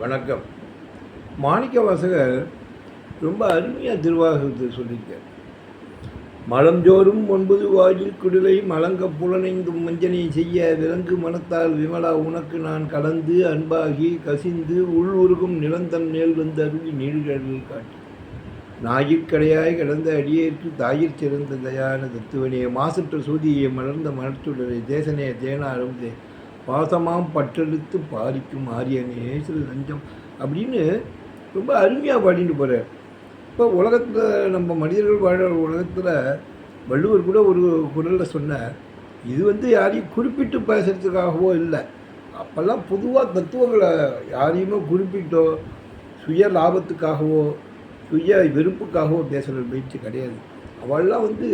வணக்கம். மாணிக்க வாசகர் ரொம்ப அருமையாக திருவாசகத்தை சொல்லியிருக்கார். மலஞ்சோறும் ஒன்பது வாயில் குடிலை மலங்க புலனைந்தும் மஞ்சனை செய்ய விலங்கு மனத்தால் விமலா உனக்கு நான் கலந்து அன்பாகி கசிந்து உள் உருகும் நிலந்தன் மேல் வந்து அருவி நீழ்கடலில் காட்டி. நாயிற்கடையாய் கிடந்த அடியேற்கு தாயிற் சிறந்த தயான தத்துவனே மாசற்ற சூதியை மலர்ந்த மனத்துடரை தேசனே தேனாரும் தே பாசமாம் பற்றெடுத்து பாரிக்கும் ஆரியனே சிறு லஞ்சம் அப்படின்னு ரொம்ப அருமையாக பாடிட்டு போகிறார் இப்போ உலகத்தில் நம்ம மனிதர்கள் வாழ்கிற உலகத்தில் வள்ளுவர் கூட ஒரு குரலில் சொன்னார் இது வந்து யாரையும் குறிப்பிட்டு பேசுறதுக்காகவோ இல்லை. அப்போல்லாம் பொதுவாக தத்துவங்களை யாரையுமே குறிப்பிட்டோ சுய லாபத்துக்காகவோ சுய வெறுப்புக்காகவோ பேசுகிற பயிற்சி கிடையாது. அவள்லாம் வந்து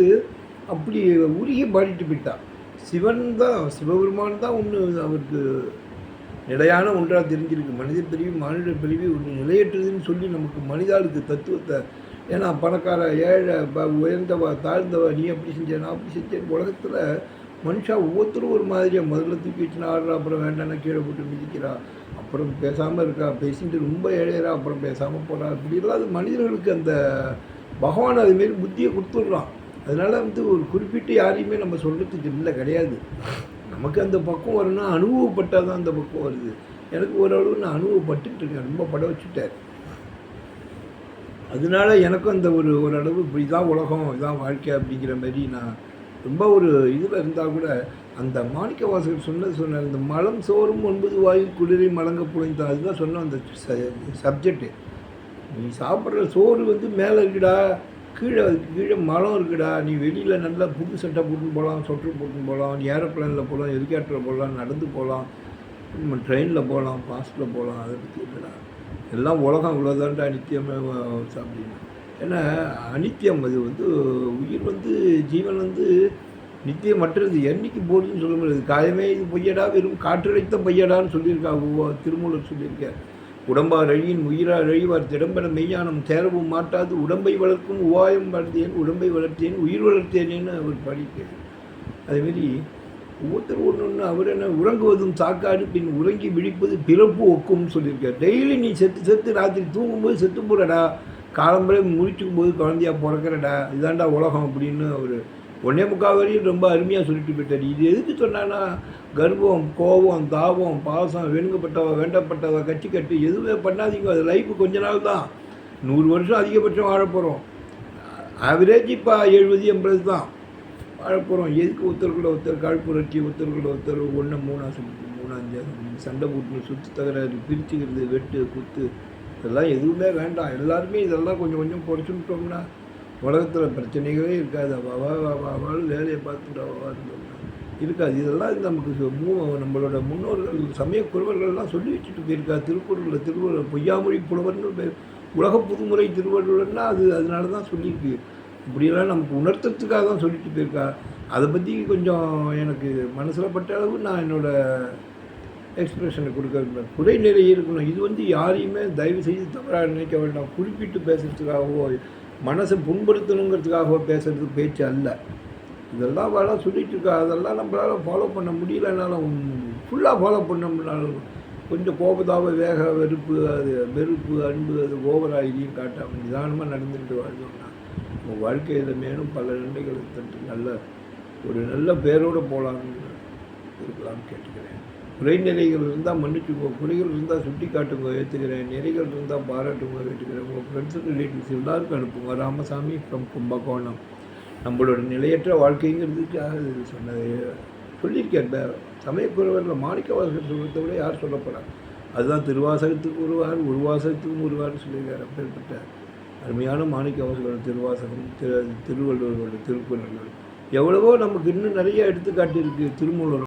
அப்படி உருகி பாடிட்டு போயிட்டான் சிவன் தான் சிவபெருமான் தான் ஒன்று அவருக்கு நிலையான ஒன்றாக தெரிஞ்சிருக்கு. மனித பிரிவு மானிட பிரிவு ஒன்று நிலையற்றதுன்னு சொல்லி நமக்கு மனிதாளுக்கு தத்துவத்தை ஏன்னா பணக்கார ஏழை ப உயர்ந்தவா தாழ்ந்தவா நீ அப்படி செஞ்ச நான் அப்படி செஞ்சேன். உலகத்தில் மனுஷா ஒவ்வொருத்தரும் ஒரு மாதிரியாக முதல்ல தூக்கி வச்சுனா ஆடுறா அப்புறம் வேண்டாம்னா கீழே போட்டு மிதிக்கிறா அப்புறம் பேசாமல் இருக்கா பேசிட்டு ரொம்ப ஏழையரா அப்புறம் பேசாமல் போகிறா இப்படிலாம் அது மனிதர்களுக்கு அந்த பகவான் அதுமாரி புத்தியை கொடுத்துட்றான். அதனால் வந்து ஒரு குறிப்பிட்டு யாரையுமே நம்ம சொல்கிறதுக்கு இல்லை கிடையாது. நமக்கு அந்த பக்கம் வரும்னா அனுபவப்பட்டால் தான் அந்த பக்கம் வருது. எனக்கு ஓரளவு நான் அனுபவப்பட்டுட்டு இருக்கேன். ரொம்ப பட வச்சுட்டார் அதனால எனக்கும் அந்த ஒரு ஓரளவு இப்படி தான் உலகம் இதான் வாழ்க்கை அப்படிங்கிற மாதிரி நான் ரொம்ப ஒரு இதில் இருந்தால் கூட அந்த மாணிக்க வாசகர் சொன்னது சொன்னார். இந்த மலம் சோறும் ஒன்பது வாயு குளிரை மலங்க புழைந்தா அதுதான் சொன்ன அந்த சப்ஜெக்டு நீ சாப்பிட்ற சோறு வந்து மேலே இருக்குடா. கீழே அதுக்கு கீழே மரம் இருக்குடா நீ வெளியில் நல்லா புது சட்டை போட்டுன்னு போகலாம் சொட்டர் போட்டுன்னு போகலாம் நீ ஏரோப்ளேனில் போகலாம் ஹெலிகாப்டரில் போகலாம் நடந்து போகலாம் நம்ம ட்ரெயினில் போகலாம் பாஸ்டில் போகலாம் அதை பற்றி இல்லைடா எல்லாம் உலகம் இவ்வளோதான்டா நித்தியமே அப்படின்னு ஏன்னா அனித்தியம் அது வந்து உயிர் வந்து ஜீவன் வந்து நித்தியம் மற்றது என்னைக்கு போடுதுன்னு சொல்ல முடியாது. காயமே இது பொய்யடா வெறும் காற்றடைத்த பொய்யடான்னு சொல்லியிருக்கா திருமூலர் சொல்லியிருக்கார். உடம்பார் அழியின் உயிரார் அழிவார் திடம்பென மெய்யானம் தேரவும் மாட்டாது. உடம்பை வளர்க்கும் உவாயம் வளர்த்தேன் உடம்பை வளர்த்தேன் உயிர் வளர்த்தேனேன்னு அவர் படிக்கிறார். அதேமாரி ஒவ்வொருத்தர் ஒன்று ஒன்று அவர் என்ன உறங்குவதும் சாக்காடு பின் உறங்கி விழிப்பது பிறப்பு ஒக்கும்னு சொல்லியிருக்கார். டெய்லி நீ செத்து செத்து ராத்திரி தூங்கும்போது செத்து போகிறடா காலம்பரை முடிச்சுக்கும் போது குழந்தையா பிறக்கிறடா இதாண்டா உலகம் அப்படின்னு அவர் ஒன்னே முக்கால் வரையும் ரொம்ப அருமையாக சொல்லிட்டு போயிட்டார். இது எதுக்கு சொன்னான்னா கர்வம் கோபம் தாபம் பாசம் வேணுங்கப்பட்டவ வேண்டப்பட்டவ கட்டி கட்டு எதுவுமே பண்ணாதீங்க. அது லைஃப் கொஞ்ச நாள் தான். நூறு வருஷம் அதிகபட்சம் வாழ போகிறோம் ஆவரேஜ் இப்போ எழுபது எண்பது தான் வாழ போகிறோம் எதுக்கு ஒருத்தருக்குள்ள ஒருத்தர் கால் ஒருத்தருக்குள்ள ஒருத்தர் ஒன்று மூணா சொல்லி மூணாஞ்சு சண்டை போட்டு சுற்று தகராறு பிரிச்சுக்கிறது வெட்டு குத்து இதெல்லாம் எதுவுமே வேண்டாம். எல்லாருமே இதெல்லாம் கொஞ்சம் கொஞ்சம் குறைச்சுட்டோம்னா உலகத்தில் பிரச்சனைகளே இருக்காது. அவள் வேலையை பார்த்துட்டு அவள் இருக்காது. இதெல்லாம் நமக்கு மூ நம்மளோட முன்னோர்கள் சமய குறவர்கள்லாம் சொல்லி வச்சுட்டு போயிருக்கா. திருக்குறளில் திருவள்ளுவர் பொய்யாமொழி புலவர்னு பேர் உலக புதுமுறை திருவள்ளுவர்னா அது அதனால தான் சொல்லியிருக்கு. இப்படியெல்லாம் நமக்கு உணர்த்துறதுக்காக தான் சொல்லிட்டு போயிருக்கா. அதை பற்றி கொஞ்சம் எனக்கு மனசில் பட்ட அளவு நான் என்னோடய எக்ஸ்பிரஷனை கொடுக்க விரும்புகிறேன் குறை நிறைய இருக்கணும். இது வந்து யாரையுமே தயவு செய்து தவறாக நினைக்க வேண்டாம். குறிப்பிட்டு பேசுறதுக்காகவோ மனசை புண்படுத்தணுங்கிறதுக்காகவோ பேசுகிறது பேச்சு அல்ல. இதெல்லாம் வேலை சொல்லிட்டு இருக்கா அதெல்லாம் நம்மளால் ஃபாலோ பண்ண முடியலனாலும் ஃபுல்லாக ஃபாலோ பண்ண முடியலாலும் கொஞ்சம் கோபதாப வேக வெறுப்பு அது வெறுப்பு அன்பு அது ஓவராக காட்டாமல் நிதானமாக நடந்துக்கிட்டு வாழ்ந்தோம்னா நம்ம வாழ்க்கையில் மேலும் பல நன்மைகளை தட்டு நல்ல ஒரு நல்ல பேரோடு போகலாம்னு இருக்கலாம்னு கேட்டுக்கிறேன். குறைநிலைகள் இருந்தால் மன்னிச்சுக்கோ குறைகள் இருந்தால் சுட்டி காட்டுங்க ஏற்றுக்கிறேன் நிறைகள் இருந்தால் பாராட்டுங்க ஏற்றுக்கிறேன் உங்கள் ஃப்ரெண்ட்ஸுக்கு ரிலேட்டிவ்ஸ் எல்லாருக்கும் அனுப்புங்க. ராமசாமி ஃப்ரம் கும்பகோணம். நம்மளோட நிலையற்ற வாழ்க்கைங்கிறதுக்காக சொன்னது சொல்லியிருக்கேன் சமயக்குறவரில் மாணிக்கவாசகர் சொல்கிறத விட யார் சொல்லப்படாது அதுதான் திருவாசகத்துக்கு ஒருவார் உருவாசகத்துக்கும் ஒருவார் சொல்லியிருக்கார் அப்பேற்பட்ட அருமையான மாணிக்கவாசகர் திருவாசகம் திரு திருவள்ளுவர்களோட திருக்குறள்கள் எவ்வளவோ நமக்கு இன்னும் நிறைய எடுத்துக்காட்டு இருக்குது திருமூலர்